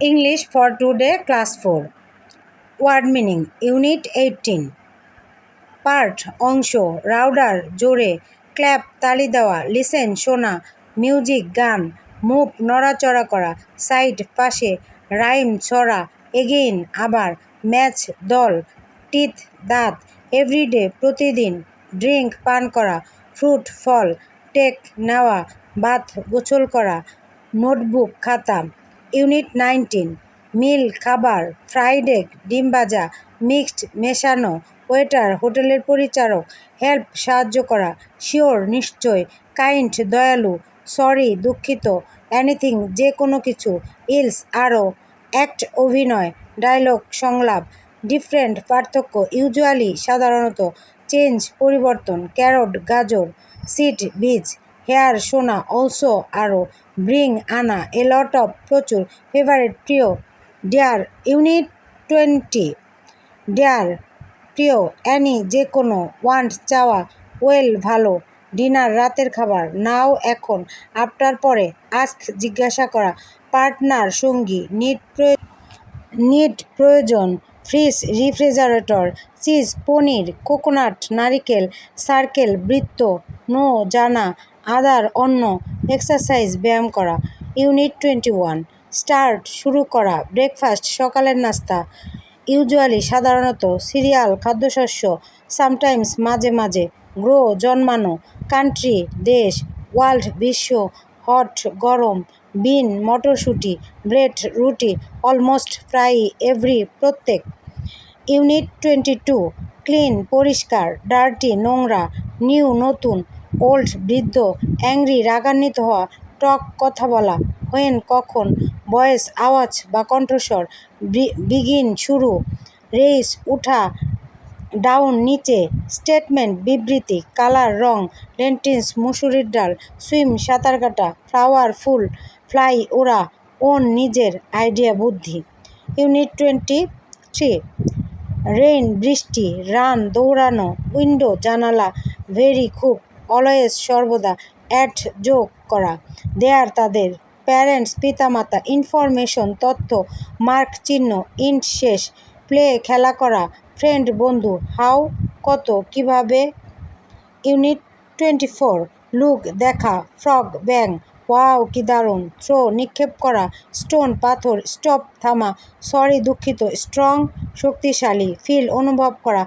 English for today, class 4 Word meaning, Unit 18 part অংশ louder জোরে clap তালি দেওয়া লিসেন শোনা মিউজিক গান মুভ নড়াচড়া করা সাইড পাশে রাইম ছড়া এগেইন আবার ম্যাচ দল টিথ দাঁত এভরিডে প্রতিদিন ড্রিঙ্ক পান করা ফ্রুট ফল টেক নেওয়া বাথ গোসল করা নোটবুক খাতা ইউনিট নাইনটিন, মিল, খাবার, ফ্রাইড এগ, ডিম ভাজা, মিক্সড, মেশানো, ওয়েটার, হোটেলের পরিচারক, হেল্প, সাহায্য করা, শিওর, নিশ্চয়, কাইন্ড, দয়ালু, সরি, দুঃখিত, এনিথিং, যে কোনো কিছু, ইলস, আরও, অ্যাক্ট, অভিনয়, ডায়লগ, সংলাপ, ডিফারেন্ট, পার্থক্য, ইউজুয়ালি, সাধারণত, চেঞ্জ, পরিবর্তন, ক্যারট, গাজর, সিড, বীজ হেয়ার, সোনা, অলসো আরও ব্রিং, আনা, এ লট অফ প্রচুর ফেভারিট প্রিয় ডেয়ার ইউনিট টোয়েন্টি। ডেয়ার প্রিয়, অ্যানি যে কোনো ওয়ান্ট চাওয়া ওয়েল ভালো ডিনার রাতের খাবার। নাও, এখন, আফটার পরে, আস্ক, জিজ্ঞাসা করা, পার্টনার, সঙ্গী, নিট নিট প্রয়োজন। ফ্রিজ, রিফ্রিজারেটর, চিজ, পনির, কোকোনাট, নারিকেল, সার্কেল, বৃত্ত, নো, জানা, আদার অন্য এক্সারসাইজ, ব্যায়াম করা, ইউনিট টোয়েন্টি ওয়ান। স্টার্ট, শুরু করা, ব্রেকফাস্ট, সকালের নাস্তা। ইউজুয়ালি সাধারণত সিরিয়াল, খাদ্যশস্য, সামটাইমস, মাঝে মাঝে গ্রো জন্মানো, কান্ট্রি, দেশ, ওয়ার্ল্ড, বিশ্ব, হট, গরম বিন, মটরশুঁটি, ব্রেড, রুটি, অলমোস্ট প্রায় এভরি প্রত্যেক। ইউনিট টোয়েন্টি টু, ক্লিন, পরিষ্কার, ডার্টি, নোংরা, নিউ, নতুন, ওল্ড, বৃদ্ধ, অ্যাংরি, রাগান্বিত হওয়া, টক, কথা বলা, হোয়েন, কখন, বয়েস, আওয়াজ বা কণ্ঠস্বর বিগিন, শুরু, রেইস, উঠা ডাউন নিচে, স্টেটমেন্ট, বিবৃতি, কালার, রং, লেন্টিন্স, মুসুরির ডাল, সুইম, সাঁতার কাটা, ফ্লাওয়ার, ফুল, ফ্লাই ওরা ওন, নিজের আইডিয়া, বুদ্ধি। ইউনিট টোয়েন্টি থ্রি, রেইন, বৃষ্টি, রান, দৌড়ানো, উইন্ডো, জানালা, ভেরি খুব, অলওয়েজ, সর্বদা, অ্যাট, যোগ করা। দেয়ার তাদের, প্যারেন্টস, পিতামাতা, ইনফরমেশন, তথ্য, মার্ক, চিহ্ন, ইন্ট, শেষ, প্লে, খেলা করা ফ্রেন্ড, বন্ধু হাউ কত, কীভাবে? ইউনিট টোয়েন্টি ফোর লুক, দেখা, ফ্রগ, ব্যাং, ওয়াও, কি দারুণ, থ্রো, নিক্ষেপ করা, স্টোন, পাথর, স্টপ, থামা, সরি, দুঃখিত, স্ট্রং, শক্তিশালী, ফিল, অনুভব করা।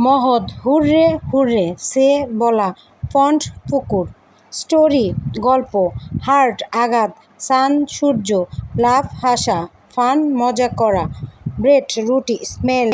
মহৎ, হুররে হুররে, সে বলা, ফন্ট, পুকুর। স্টোরি, গল্প, হার্ট, আঘাত, সান, সূর্য লাভ হাসা, ফান, মজা করা ব্রেড রুটি, স্মেল।